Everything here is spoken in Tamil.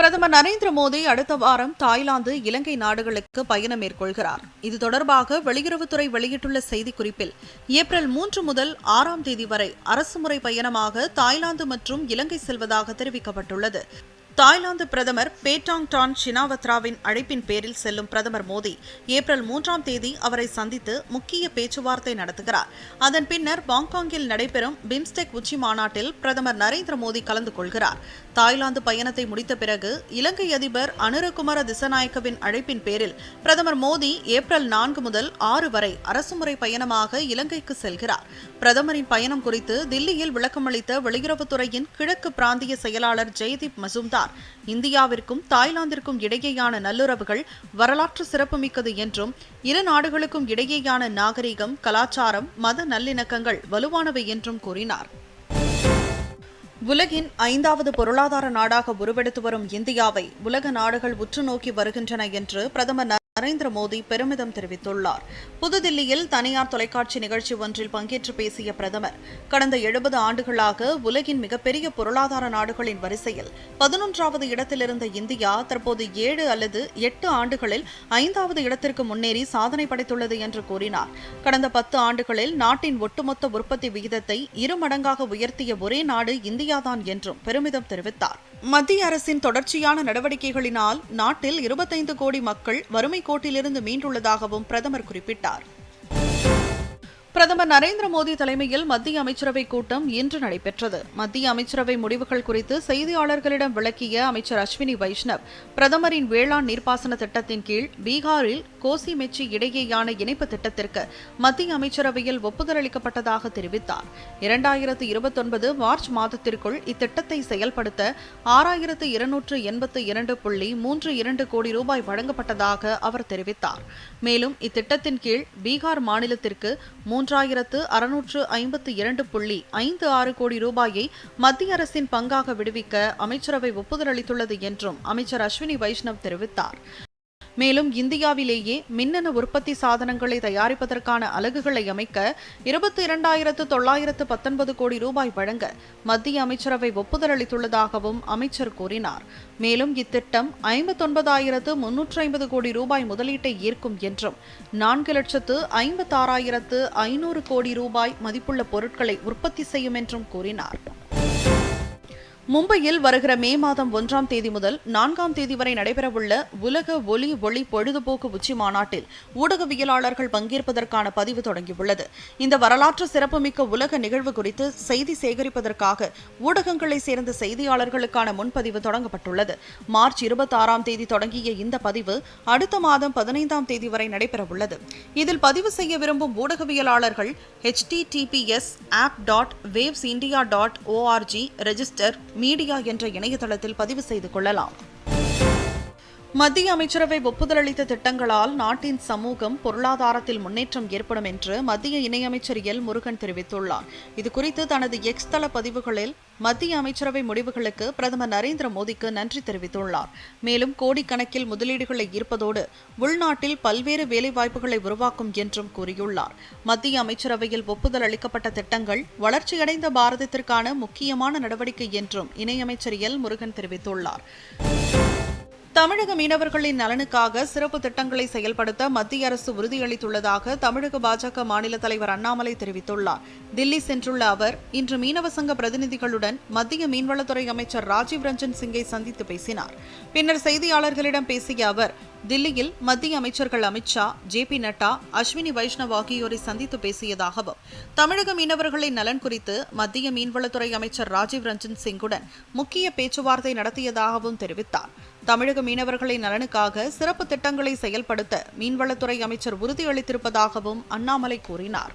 பிரதமர் நரேந்திர மோடி அடுத்த வாரம் தாய்லாந்து இலங்கை நாடுகளுக்கு பயணம் மேற்கொள்கிறார். இது தொடர்பாக வெளியுறவுத்துறை வெளியிட்டுள்ள செய்திக்குறிப்பில் ஏப்ரல் மூன்று முதல் ஆறாம் தேதி வரை அரசுமுறை பயணமாக தாய்லாந்து மற்றும் இலங்கை செல்வதாக தெரிவிக்கப்பட்டுள்ளது. தாய்லாந்து பிரதமர் பேட்டாங் டான் ஷினாவத்ராவின் அழைப்பின் பேரில் செல்லும் பிரதமர் மோடி ஏப்ரல் மூன்றாம் தேதி அவரை சந்தித்து முக்கிய பேச்சுவார்த்தை நடத்துகிறார். அதன் பின்னர் பாங்காங்கில் நடைபெறும் பிம்ஸ்டெக் உச்சி மாநாட்டில் பிரதமர் நரேந்திர மோடி கலந்து கொள்கிறார். தாய்லாந்து பயணத்தை முடித்த பிறகு இலங்கை அதிபர் அனுரகுமார திசநாயக்கவின் அழைப்பின் பேரில் பிரதமர் மோடி ஏப்ரல் நான்கு முதல் ஆறு வரை அரசுமுறை பயணமாக இலங்கைக்கு செல்கிறார். பிரதமரின் பயணம் குறித்து தில்லியில் விளக்கமளித்த வெளியுறவுத்துறையின் கிழக்கு பிராந்திய செயலாளர் ஜெய்தீப் மசூம்தார் இந்தியாவிற்கும் தாய்லாந்திற்கும் இடையேயான நல்லுறவுகள் வரலாற்று சிறப்புமிக்கது என்றும் இரு நாடுகளுக்கும் இடையேயான நாகரிகம் கலாச்சாரம் மத நல்லிணக்கங்கள் வலுவானவை என்றும் கூறினார். உலகின் ஐந்தாவது பொருளாதார நாடாக உருவெடுத்து வரும் இந்தியாவை உலக நாடுகள் உற்று நோக்கி வருகின்றன என்று பிரதமர் நரேந்திர மோடி பெருமிதம் தெரிவித்துள்ளார். புதுதில்லியில் தனியார் தொலைக்காட்சி நிகழ்ச்சி ஒன்றில் பங்கேற்று பேசிய பிரதமர் கடந்த எழுபது ஆண்டுகளாக உலகின் மிகப்பெரிய பொருளாதார நாடுகளின் வரிசையில் பதினொன்றாவது இடத்திலிருந்த இந்தியா தற்போது ஏழு அல்லது எட்டு ஆண்டுகளில் ஐந்தாவது இடத்திற்கு முன்னேறி சாதனை படைத்துள்ளது என்று கூறினார். கடந்த பத்து ஆண்டுகளில் நாட்டின் ஒட்டுமொத்த உற்பத்தி விகிதத்தை இரு மடங்காக உயர்த்திய ஒரே நாடு இந்தியாதான் என்றும் பெருமிதம் தெரிவித்தார். மத்திய அரசின் தொடர்ச்சியான நடவடிக்கைகளினால் நாட்டில் இருபத்தைந்து கோடி மக்கள் வறுமை கோட்டிலிருந்து மீண்டுள்ளதாகவும் பிரதமர் குறிப்பிட்டார். பிரதமர் நரேந்திர மோடி தலைமையில் மத்திய அமைச்சரவை கூட்டம் இன்று நடைபெற்றது. மத்திய அமைச்சரவை முடிவுகள் குறித்து செய்தியாளர்களிடம் விளக்கிய அமைச்சர் அஸ்வினி வைஷ்ணவ் பிரதமரின் வேளாண் நீர்ப்பாசன திட்டத்தின் கீழ் பீகாரில் கோசி மெச்சி இடையேயான இணைப்பு திட்டத்திற்கு மத்திய அமைச்சரவையில் ஒப்புதல் அளிக்கப்பட்டதாக தெரிவித்தார். இரண்டாயிரத்து இருபத்தொன்பது மார்ச் மாதத்திற்குள் இத்திட்டத்தை செயல்படுத்த ஆறாயிரத்து இருநூற்று எண்பத்து இரண்டு புள்ளி மூன்று இரண்டு கோடி ரூபாய் வழங்கப்பட்டதாக அவர் தெரிவித்தார். மேலும் இத்திட்டத்தின் கீழ் பீகார் மாநிலத்திற்கு மூன்று மூன்றாயிரத்து அறுநூற்று ஐம்பத்து இரண்டு புள்ளி ஐந்து ஆறு கோடி ரூபாயை மத்திய அரசின் பங்காக விடுவிக்க அமைச்சரவை ஒப்புதல் அளித்துள்ளது என்றும் அமைச்சர் அஸ்வினி வைஷ்ணவ் தெரிவித்தார். மேலும் இந்தியாவிலேயே மின்னணு உற்பத்தி சாதனங்களை தயாரிப்பதற்கான அலகுகளை அமைக்க இருபத்தி இரண்டாயிரத்து தொள்ளாயிரத்து பத்தொன்பது கோடி ரூபாய் வழங்க மத்திய அமைச்சரவை ஒப்புதல் அளித்துள்ளதாகவும் அமைச்சர் கூறினார். மேலும் இத்திட்டம் ஐம்பத்தொன்பதாயிரத்து முன்னூற்றி ஐம்பது கோடி ரூபாய் முதலீட்டை ஈர்க்கும் என்றும் நான்கு லட்சத்து ஐம்பத்தாறாயிரத்து ஐநூறு கோடி ரூபாய் மதிப்புள்ள பொருட்களை உற்பத்தி செய்யும் என்றும் கூறினார். மும்பையில் வருகிற மே மாதம் ஒன்றாம் தேதி முதல் நான்காம் தேதி வரை நடைபெறவுள்ள உலக ஒலி ஒளி பொழுதுபோக்கு உச்சி மாநாட்டில் ஊடகவியலாளர்கள் பங்கேற்பதற்கான பதிவு தொடங்கியுள்ளது. இந்த வரலாற்று சிறப்புமிக்க உலக நிகழ்வு குறித்து செய்தி சேகரிப்பதற்காக ஊடகங்களை சேர்ந்த செய்தியாளர்களுக்கான முன்பதிவு தொடங்கப்பட்டுள்ளது. மார்ச் இருபத்தி ஆறாம் தேதி தொடங்கிய இந்த பதிவு அடுத்த மாதம் பதினைந்தாம் தேதி வரை நடைபெறவுள்ளது. இதில் பதிவு செய்ய விரும்பும் ஊடகவியலாளர்கள் HTTPS app dot waves India dot org register media என்ற இணையதளத்தில் பதிவு செய்து கொள்ளலாம். மத்திய அமைச்சரவை ஒப்புதல் அளித்த திட்டங்களால் நாட்டின் சமூகம் பொருளாதாரத்தில் முன்னேற்றம் ஏற்படும் என்று மத்திய இணையமைச்சர் எல். முருகன் தெரிவித்துள்ளார். இதுகுறித்து தனது எக்ஸ் தள பதிவுகளில் மத்திய அமைச்சரவை முடிவுகளுக்கு பிரதமர் நரேந்திர மோடிக்கு நன்றி தெரிவித்துள்ளார். மேலும் கோடிக்கணக்கில் முதலீடுகளை ஈர்ப்பதோடு உள்நாட்டில் பல்வேறு வேலைவாய்ப்புகளை உருவாக்கும் என்றும் கூறியுள்ளார். மத்திய அமைச்சரவையில் ஒப்புதல் அளிக்கப்பட்ட திட்டங்கள் வளர்ச்சியடைந்த பாரதத்திற்கான முக்கியமான நடவடிக்கை என்றும் இணையமைச்சர் எல். முருகன் தெரிவித்துள்ளார். தமிழக மீனவர்களின் நலனுக்காக சிறப்பு திட்டங்களை செயல்படுத்த மத்திய அரசு உறுதியளித்துள்ளதாக தமிழக பாஜக மாநில தலைவர் அண்ணாமலை தெரிவித்துள்ளார். தில்லி சென்றுள்ள அவர் இன்று மீனவ சங்க பிரதிநிதிகளுடன் மத்திய மீன்வளத்துறை அமைச்சர் ராஜீவ் ரஞ்சன் சிங்கை சந்தித்து பேசினார். பின்னர் செய்தியாளர்களிடம் பேசிய அவர் தில்லியில் மத்திய அமைச்சர்கள் அமித்ஷா ஜே பி நட்டா அஸ்வினி வைஷ்ணவ் ஆகியோரை சந்தித்து பேசியதாகவும் தமிழக மீனவர்களின் நலன் குறித்து மத்திய மீன்வளத்துறை அமைச்சர் ராஜீவ் ரஞ்சன் சிங்குடன் முக்கிய பேச்சுவார்த்தை நடத்தியதாகவும் தெரிவித்தார். தமிழக மீனவர்களின் நலனுக்காக சிறப்பு திட்டங்களை செயல்படுத்த மீன்வளத்துறை அமைச்சர் உறுதியளித்திருப்பதாகவும் அண்ணாமலை கூறினார்.